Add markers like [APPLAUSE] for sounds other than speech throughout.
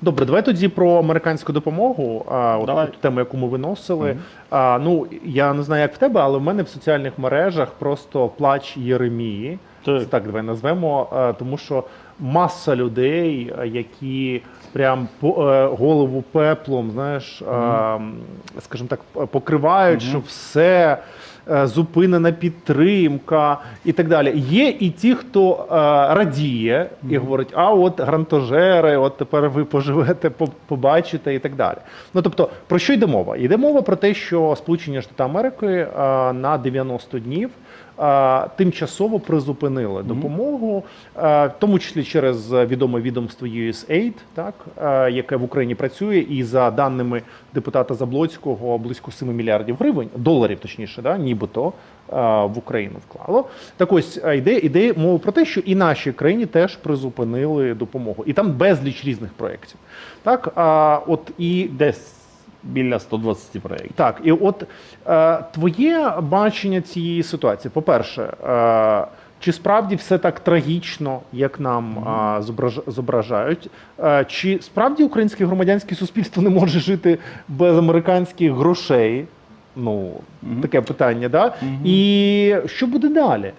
Добре, давай тоді про американську допомогу. А, от ту тему, яку ми виносили. Мгм. А, ну я не знаю, як в тебе, але в мене в соціальних мережах просто плач Єремії. Так. Це так давай назвемо, тому що маса людей, які прям по е, голову пеплом, знаєш, м, скажімо так, покривають, що все. Е, Зупинена підтримка і так далі. Є і ті, хто е, радіє і говорить: а от грантожери, от тепер ви поживете, побачите і так далі. Ну тобто, про що йде мова? Йде мова про те, що Сполучені Штати Америки е, на 90 днів тимчасово призупинили допомогу, в тому числі через відоме відомство USAID, так яке в Україні працює, і за даними депутата Заблоцького, близько 7 мільярдів гривень, доларів, точніше, да, нібито е, в Україну вклало. Так ось е, йде йде мова про те, що і нашій країні теж призупинили допомогу, і там безліч різних проєктів. Так, а от і Десь біля 120 проєктів. так, і от е, твоє бачення цієї ситуації, по-перше, е, чи справді все так трагічно, як нам е, зображ- зображають? Е, чи справді українське громадянське суспільство не може жити без американських грошей? Ну, таке питання, да? І що буде далі?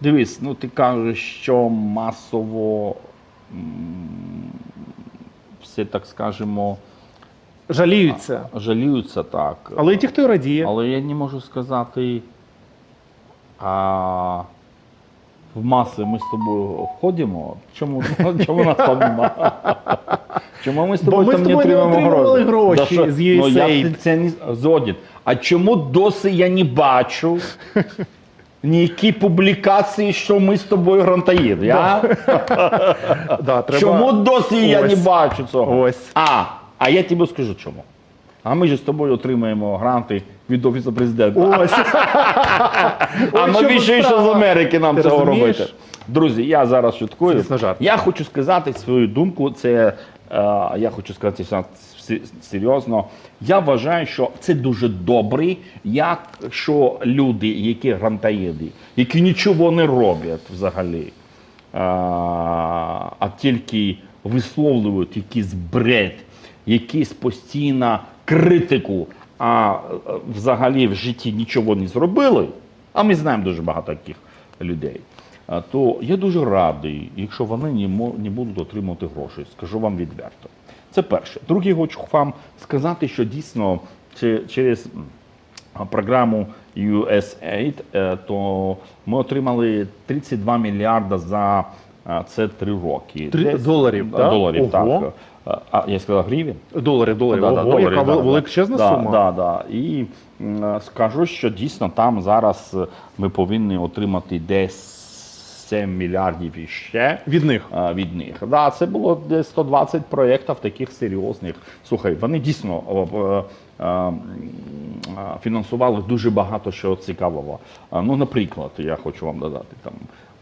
Дивись, ну ти кажеш, що масово м, все, так скажемо, Жаліються. жаліються так. Але і ті, хто радіє. Але я не можу сказати, а в маси [LAUGHS] ми з тобою входимо. Чому, чому нас там нема? Чому ми з тобою ми з там не тобою не отримуємо отримували гроші? гроші з Ну, я USAID. це не згоден. А чому досі я не бачу ніякі публікації, що ми з тобою грантаїд? Я? [LAUGHS] Да, треба... Чому досі я не Ось. бачу цього? Ось. А, а я тобі скажу чому. А ми ж з тобою отримаємо гранти від Офісу президента. Ось. [LAUGHS] А чому навіщо ще з справа. Америки нам Ти цього розумієш? робити? Друзі, я зараз шуткую. Жарт. Я хочу сказати свою думку. Це е, я хочу сказати серйозно. Я вважаю, що це дуже добре, якщо люди, які грантаїди, які нічого не роблять взагалі, е, а тільки висловлюють якийсь бред, якийсь постійно критику, а е, взагалі в житті нічого не зробили. А ми знаємо дуже багато таких людей. То я дуже радий, якщо вони не, будуть отримувати гроші, скажу вам відверто. Це перше. Друге, хочу вам сказати, що дійсно через програму USAID, е, то ми отримали 32 мільярда за це три роки. Три- доларів, так? Доларів, Ого. так. А, я сказав гривень? Доларів, доларів. Да, да, Ого, доларів, яка да, величезна да, сума. Да, да. І скажу, що дійсно там зараз е, ми повинні отримати десь 7 мільярдів іще. Від них. а, Від них. Да, це було десь 120 проєктів таких серйозних. Слухай, вони дійсно е, фінансували дуже багато чого цікавого. Ну, наприклад, я хочу вам додати, там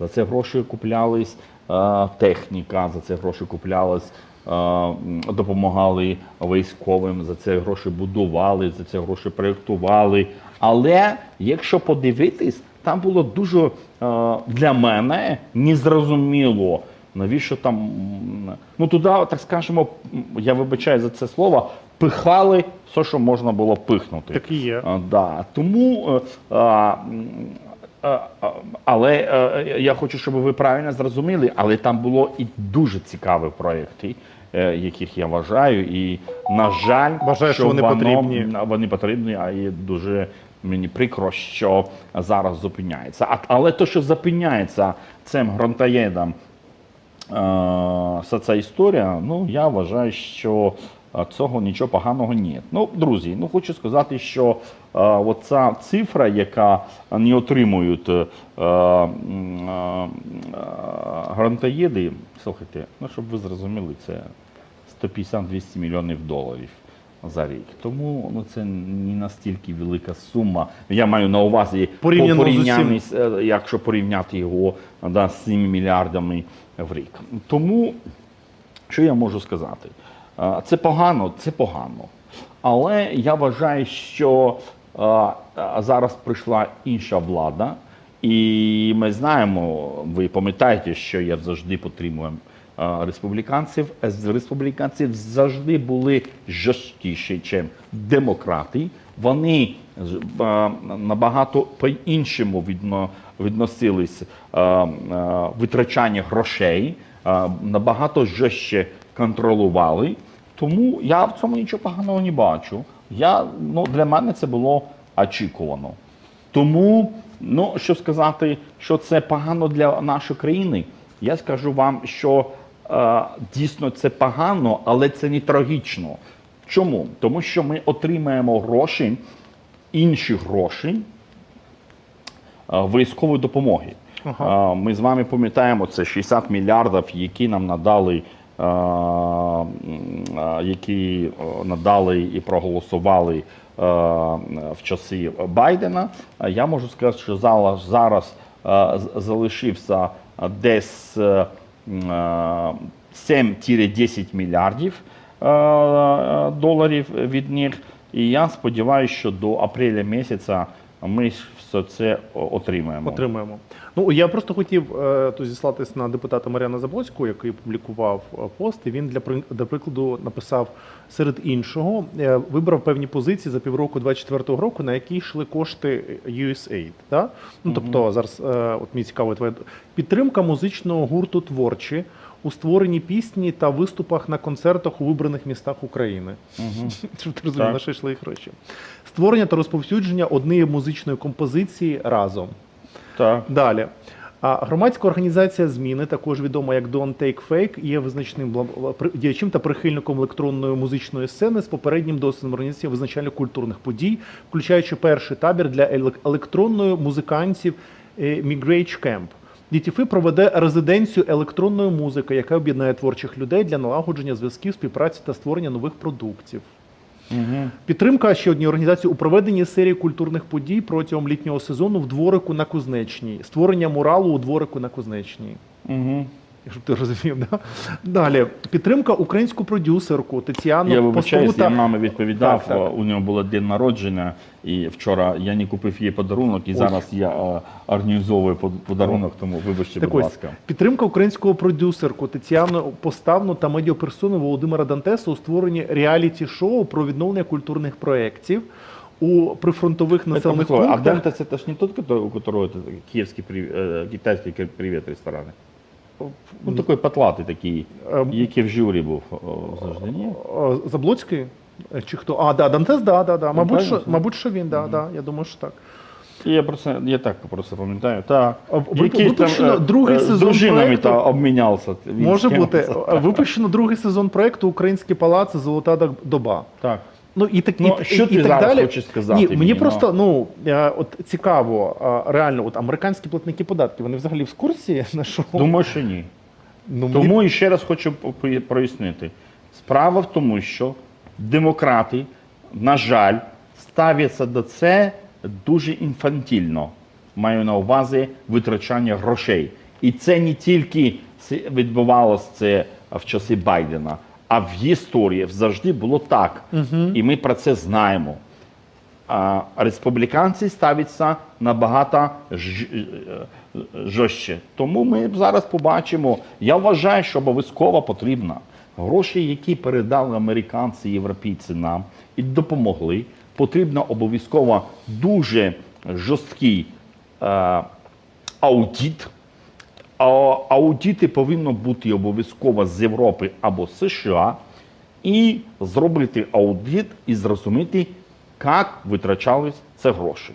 за це гроші куплялись е, техніка, за це гроші куплялись. Е, Допомагали військовим, за це гроші будували, за це гроші проєктували. Але якщо подивитись, там було дуже е, для мене незрозуміло, навіщо там, ну туди, так скажемо, я вибачаю за це слово, пихали все, що можна було пихнути. Так і є. А, да. Тому, е, а, а, а, але е, я хочу, щоб ви правильно зрозуміли, але там було і дуже цікаві проєкти, е, яких я вважаю, і на жаль, Вважаю, що вони воно- потрібні. вони потрібні, а і дуже мені прикро, що зараз зупиняється. А, але то, що зупиняється цим гронтаєдом, е, вся ця історія, ну я вважаю, що е, цього нічого поганого ні. Ну, друзі, ну хочу сказати, що е, оця цифра, яка не отримують е, е, е, грантоєди, слухайте, ну щоб ви зрозуміли, це 150-200 мільйонів доларів. За рік. Тому ну, це не настільки велика сума. Я маю на увазі Порівняно по з якщо порівняти його да, з 7 мільярдами в рік. Тому, що я можу сказати? Це погано, це погано. Але я вважаю, що зараз прийшла інша влада, і ми знаємо, ви пам'ятаєте, що я завжди підтримую республіканців. Е, Республіканці завжди були жорсткіші, ніж демократи. Вони набагато по-іншому відносились витрачання грошей, набагато жорстче контролювали. Тому я в цьому нічого поганого не бачу. Я, ну, для мене це було очікувано. Тому, ну що сказати, що це погано для нашої країни, я скажу вам, що е, дійсно це погано, але це не трагічно. Чому? Тому що ми отримаємо гроші, інші гроші е, військової допомоги. Ага. Е, Ми з вами пам'ятаємо, це 60 мільярдів, які нам надали, які е, надали і проголосували е, в часи Байдена. Е, Я можу сказати, що зараз, зараз е, залишився е, десь е, м, е, 7-10 мільярдів е, е, доларів від них. І я сподіваюся, що до апреля місяця ми все це отримаємо. Отримаємо. Ну я просто хотів е, тут зіслатись на депутата Мар'яна Заблоцького, який публікував е, пост. І він для для прикладу написав серед іншого, е, вибрав певні позиції за півроку 24-го року, на які йшли кошти USAID. Да? Ну тобто зараз, е, от мені цікаво, твоя підтримка музичного гурту творчі у створенні пісні та виступах на концертах у вибраних містах України. [LAUGHS] Щоб ти розумів, на що йшли гроші. Створення та розповсюдження однієї музичної композиції разом. Так. Далі. А громадська організація зміни, також відома як Don't Take Fake, є визначним діячем та прихильником електронної музичної сцени з попереднім досвідом організації визначальних культурних подій, включаючи перший табір для електронної музикантів е, Migrage Camp. DTF проведе резиденцію електронної музики, яка об'єднає творчих людей для налагодження зв'язків, співпраці та створення нових продуктів. Угу. Підтримка ще одній організації у проведенні серії культурних подій протягом літнього сезону в дворику на Кузнечній, створення муралу у дворику на Кузнечній. Угу Щоб ти розумів, да? Далі підтримка українську продюсерку Тетяну Я вибачаюсь, Постову я та- мамі відповідав. Так, так. У нього було день народження, і вчора я не купив їй подарунок, і зараз я е, організовую под- подарунок, тому вибачте, Так будь ось, ласка. підтримка українського продюсерку Тетяну Поставну та медіаперсони Володимира Дантеса у створенні реаліті-шоу про відновлення культурних проєктів у прифронтових Это населених какой? А пунктах. Дантес это ж не тот, который, у которого это киевский, при- э, Ну, такой потлатий такий, Ем, який в журі був завжди, ні? Заблоцький? Е, Чи хто? А, да, Дантес, да, да, да. Мабуть, що, мабуть, що він, да, да, я думаю, що так. Я просто, я так просто пам'ятаю. Так. А, Який там, випущено е, другий е, сезон З дружинами проекту. та обмінявся. Він Може бути. Е, Випущено другий сезон проекту Український палац Золота доба. Так. Ну і так, Ну, і, що і, ти і так зараз далі. хочеш сказати Ні, мені, мені ну? просто ну от цікаво, реально, от американські платники податків, вони взагалі в курсі [LAUGHS] на що? Думаю, що ні. ну, мені- Тому і ще раз хочу прояснити. Справа в тому, що демократи, на жаль, ставляться до це дуже інфантільно. Маю на увазі витрачання грошей. І це не тільки відбувалося це в часи Байдена, а в історії завжди було так. І ми про це знаємо. А республіканці ставляться набагато е, жорстче. Тому ми зараз побачимо. Я вважаю, що обов'язково потрібно гроші, які передали американці європейці нам і допомогли. Потрібно обов'язково дуже жорсткий е, аудит. А аудити повинні бути обов'язково з Європи або США, і зробити аудит і зрозуміти, як витрачались ці гроші.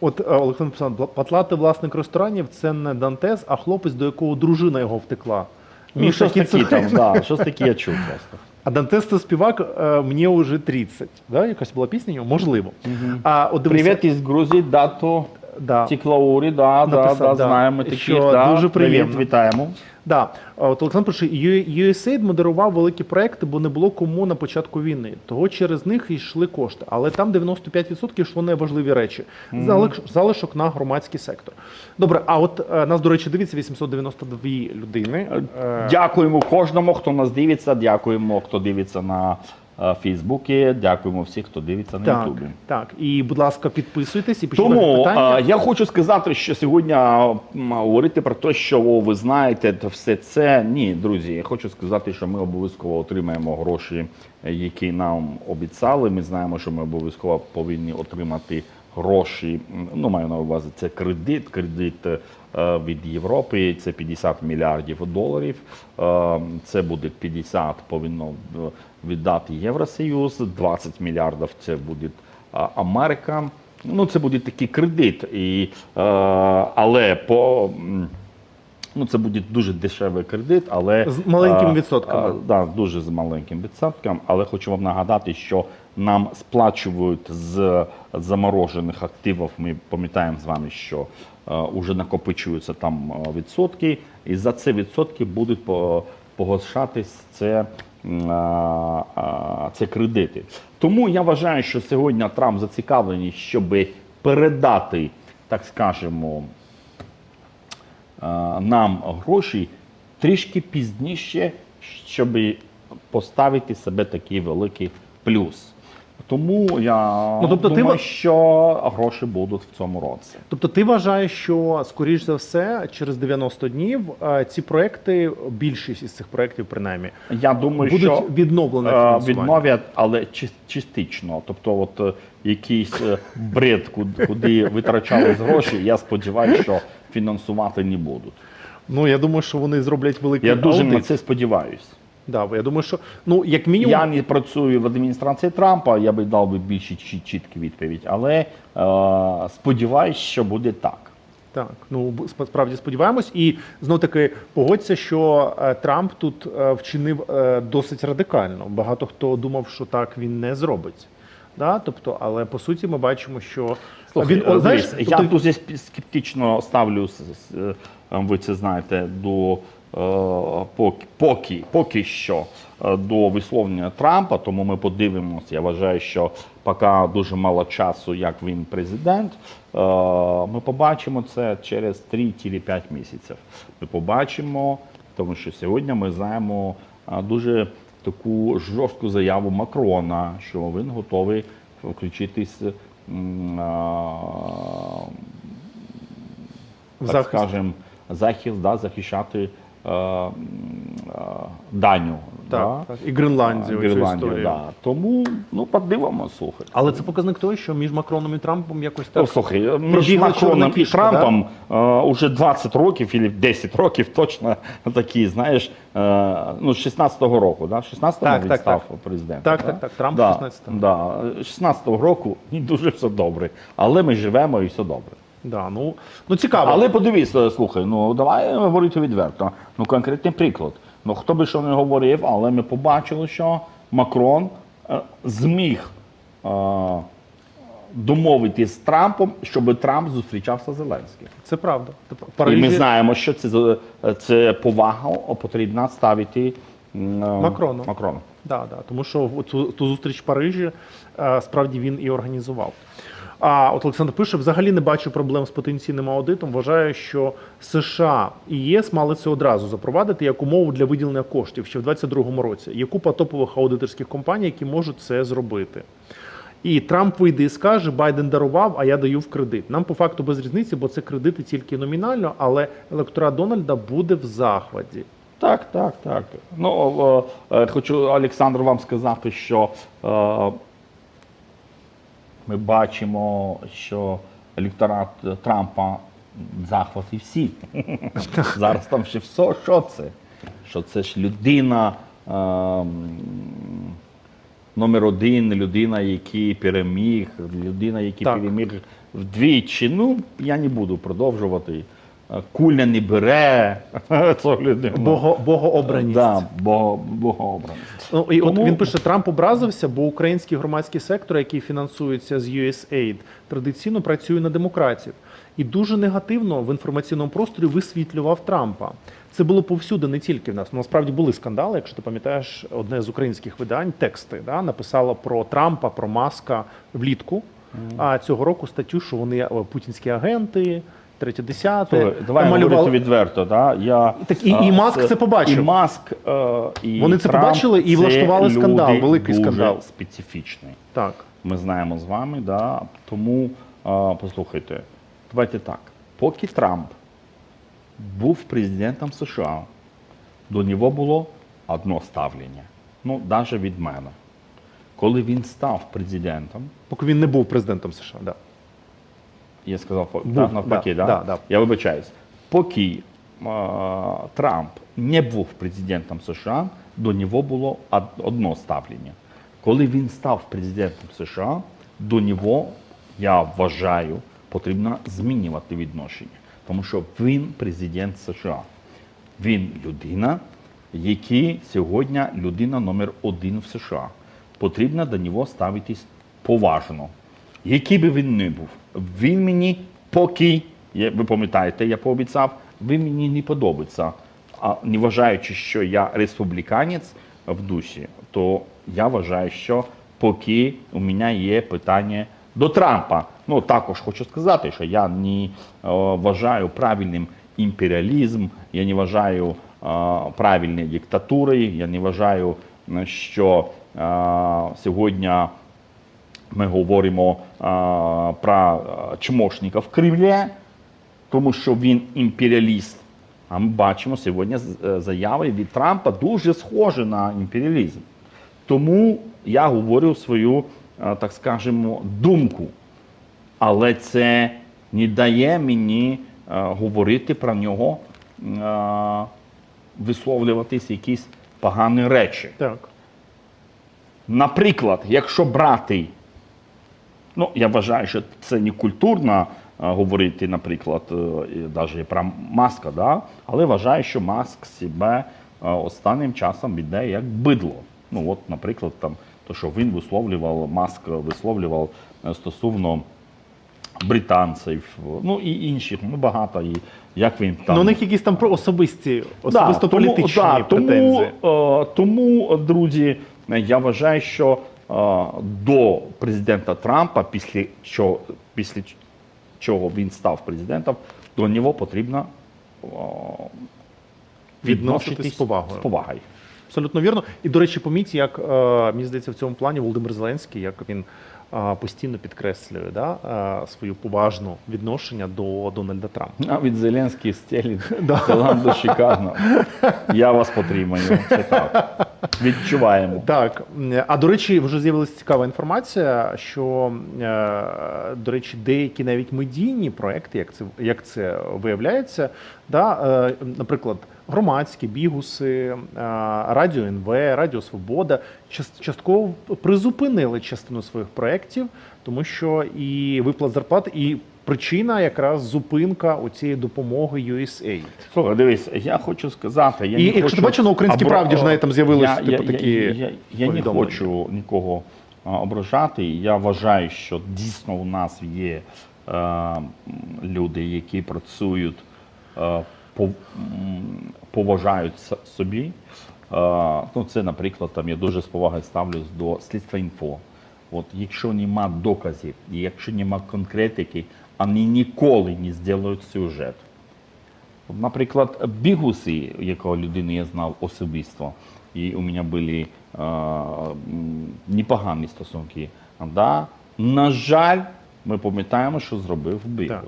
От е, Олександр «Бла- патлатий власник ресторанів це не Дантес, а хлопець, до якого дружина його втекла. Ну, щось Кіцухин. там, да, щось таке я чув просто. [LAUGHS] А Дантес це співак е, мені вже 30. Да? Якась була пісня? Можливо. А от дивися, Привіт із Грузії, дато да. Тіклаурі, да, да, Написав, да, да. знаємо таких. Що да. дуже приємно. Привіт, вітаємо. Да. От Олександр пише, USAID модерував великі проекти, бо не було кому на початку війни. Того через них йшли кошти. Але там 95% йшло на важливі речі. Залиш, залишок на громадський сектор. Добре, а от е, нас, до речі, дивиться 892 людини. Дякуємо кожному, хто нас дивиться. Дякуємо, хто дивиться на Фейсбуці. Дякуємо всіх, хто дивиться на Ютубі. так. І, будь ласка, підписуйтесь і пишіть Тому питання. е, я хочу сказати, що сьогодні говорити про те, що о, ви знаєте, то все це ні, друзі. Я хочу сказати, що ми обов'язково отримаємо гроші, е, які нам обіцяли. Ми знаємо, що ми обов'язково повинні отримати гроші. Ну, маю на увазі це кредит, кредит е, від Європи. Це 50 мільярдів доларів. Е, Це буде 50 повинно е, віддати Євросоюз, 20 мільярдів це буде Америка. Ну, це буде такий кредит, і, але по. Ну, це буде дуже дешевий кредит, але З маленькими відсотками. е, да, дуже з маленьким відсотком. Але хочу вам нагадати, що нам сплачують з заморожених активів. Ми пам'ятаємо з вами, що е, вже накопичуються там е, відсотки, і за це відсотки будуть по- погашатись це, а, це кредити. Тому я вважаю, що сьогодні Трамп зацікавлений, щоб передати, так скажемо, е, нам гроші трішки пізніше, щоб поставити себе такий великий плюс. Тому я Ну, тобто думаю, ва- що гроші будуть в цьому році. Тобто ти вважаєш, що скоріш за все через 90 днів е, ці проекти, більшість із цих проєктів, принаймні, Я думаю, будуть що відновлені е, відновлять, але частично. Тобто, от е, якийсь бред, куди, витрачались гроші, я сподіваюся, що фінансувати не будуть. Ну я думаю, що вони зроблять великий Я дуже на це сподіваюся. Да, я думаю, що ну як мінімум Я не працюю в адміністрації Трампа, я би дав би більш чіт- чітку відповідь, але е, сподіваюся, що буде так. Так, ну справді сподіваємось, і знов таки погодься, що е, Трамп тут е, вчинив е, досить радикально. Багато хто думав, що так він не зробить. Да? Тобто, але по суті, ми бачимо, що Слухай, він е, знаєш, тобто, я дуже сп- скептично ставлю, е, ви це знаєте, до е, поки, поки, поки що до висловлення Трампа, тому ми подивимося. Я вважаю, що поки дуже мало часу, як він президент. Ми побачимо це через 3-5 місяців. Ми побачимо, тому що сьогодні ми знаємо дуже таку жорстку заяву Макрона, що він готовий включитись. Так захист. скажем, захист, да, захищати Даню. Так, да? так, і Гренландію, Гренландію, історію. да. Тому ну, подивимося, слухай. Але це показник того, що між Макроном і Трампом якось Ну, так. слухай, між Макроном і Трампом е, уже 20 років або 10 років точно [LAUGHS] такі, знаєш, е, ну, з 16-го року, да? 16-го Так, він так, став так. президентом. Так, да? так, так, Трамп да, 16-го. Да, 16-го року і дуже все добре. Але ми живемо і все добре. Да, ну, ну цікаво. Але подивись, е, слухай, ну давай говорити відверто. Ну конкретний приклад. Ну хто би що не говорив, але ми побачили, що Макрон е, зміг е, домовитись з Трампом, щоб Трамп зустрічався з Зеленським. Це правда. І ми знаємо, що це, за- це повага потрібно ставити е, Макрону. Макрону. Да, да, тому що в цю ту зустріч в Парижі е, справді він і організував. А от Олександр пише: взагалі не бачу проблем з потенційним аудитом. Вважаю, що США і ЄС мали це одразу запровадити як умову для виділення коштів ще в 2022 році. Є купа топових аудиторських компаній, які можуть це зробити. І Трамп вийде і скаже: Байден дарував, а я даю в кредит. Нам по факту без різниці, бо це кредити тільки номінально, але електорат Дональда буде в захваті. Так, так, так. Ну, е, е, хочу, Олександр, вам сказати, що е, ми бачимо, що електорат Трампа захваті всі. [LAUGHS] Зараз там ще все, що це? Що це ж людина е, номер один, людина, який переміг, людина, який переміг вдвічі. Ну, я не буду продовжувати. Куля не бере [LAUGHS] цю людину. Бого, богообраність. Да, бо, богообраність. Ну, і Тому- от він пише, Трамп образився, бо український громадський сектор, який фінансується з USAID, традиційно працює на демократів. І дуже негативно в інформаційному просторі висвітлював Трампа. Це було повсюди, не тільки в нас. Ну, Насправді були скандали. Якщо ти пам'ятаєш, одне з українських видань, тексти да, написало про Трампа, про Маска влітку. А цього року статтю, що вони е, путінські агенти, третє, десяте. Давай Там говорити відверто. Да? Я, Так і- і Маск це побачив. І Маск, е, і Вони це Трамп побачили і це влаштували скандал, люди великий дуже скандал. специфічні. Так. Ми знаємо з вами, да? тому а, послухайте, давайте так. Поки Трамп був президентом США, до нього було одно ставлення. Ну, навіть від мене. Коли він став президентом, Поки він не був президентом США. Да. Я сказав Був, так, навпаки, да, да, да, да. я вибачаюсь. Поки а, Трамп не був президентом США, до нього було од- одно ставлення. Коли він став президентом США, до нього, я вважаю, потрібно змінювати відношення. Тому що він президент США. Він людина, який сьогодні людина номер один в США. Потрібно до нього ставитись поважно. Який би він не був, він мені поки, ви пам'ятаєте, я пообіцяв, він мені не подобається. А не вважаючи, що я республіканець в душі, то я вважаю, що поки у мене є питання до Трампа. Ну також хочу сказати, що я не е, вважаю правильним імперіалізм, я не вважаю е, правильною диктатурою, я не вважаю, е, що сьогодні ми говоримо а, про чмошника в Кремлі, тому що він імперіаліст. А ми бачимо сьогодні е, заяви від Трампа дуже схожі на імперіалізм. Тому я говорю свою, а, так скажемо, думку. Але це не дає мені а, говорити про нього, висловлюватись якісь погані речі. Так. Наприклад, якщо брати, ну я вважаю, що це не культурно говорити, наприклад, навіть про маска, да? але вважаю, що маск себе останнім часом веде як бидло. Ну от, наприклад, там, то, що він висловлював, маск висловлював е, стосовно британців, ну і інших, ну багато, і як він там. Ну, у них якісь там про особисті, Да, особисто політичні да, тому, е, тому, друзі, я вважаю, що е, до президента Трампа, після чого, після чого він став президентом, до нього потрібно е, Відноситись з повагою. з повагою. Абсолютно вірно. І, до речі, поміть, як е, мені здається, в цьому плані Володимир Зеленський, як він е, постійно підкреслює да, е, свою поважну відношення до Дональда Трампа. А від Зеленський стелить Да. Таиланду шикарно. Я вас потримаю. Це так. Відчуваємо. Так, а до речі, вже з'явилася цікава інформація, що до речі, деякі навіть медійні проекти, як це як це виявляється, да, наприклад, громадські бігуси, е, Радіо НВ, Радіо Свобода частково призупинили частину своїх проєктів, тому що і виплат зарплат, і причина якраз зупинка у цієї допомоги USAID. Слухай, дивись, я хочу сказати. Я І не якщо хочу ти бачив, на «Українській обра- правді» ж навіть там з'явилось, Я- типу, я, такі Я, я, я не хочу нікого ображати. Я вважаю, що дійсно у нас є е, люди, які працюють, е, поважають собі. Ну, це, наприклад, там я дуже з повагою ставлюсь до слідства інфо. От якщо нема доказів, якщо нема конкретики, вони ніколи не зроблять сюжет. Наприклад, бігуси, якого людини я знав особисто, і у мене були е, непогані стосунки. Да? На жаль, ми пам'ятаємо, що зробив бігус. Так.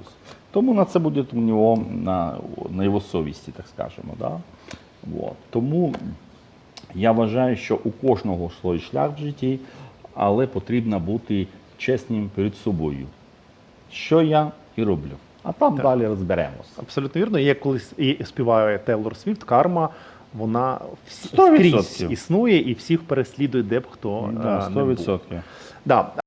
Тому на це буде у нього на, на його совісті, так скажемо. Да? От. Тому я вважаю, що у кожного свій шлях в житті, але потрібно бути чесним перед собою. Що я і роблю. А там Так. далі розберемося. Абсолютно вірно. Як колись і співає Тейлор Свіфт, карма, вона скрізь існує і всіх переслідує, де б хто е, Да, не був. 100%. Да.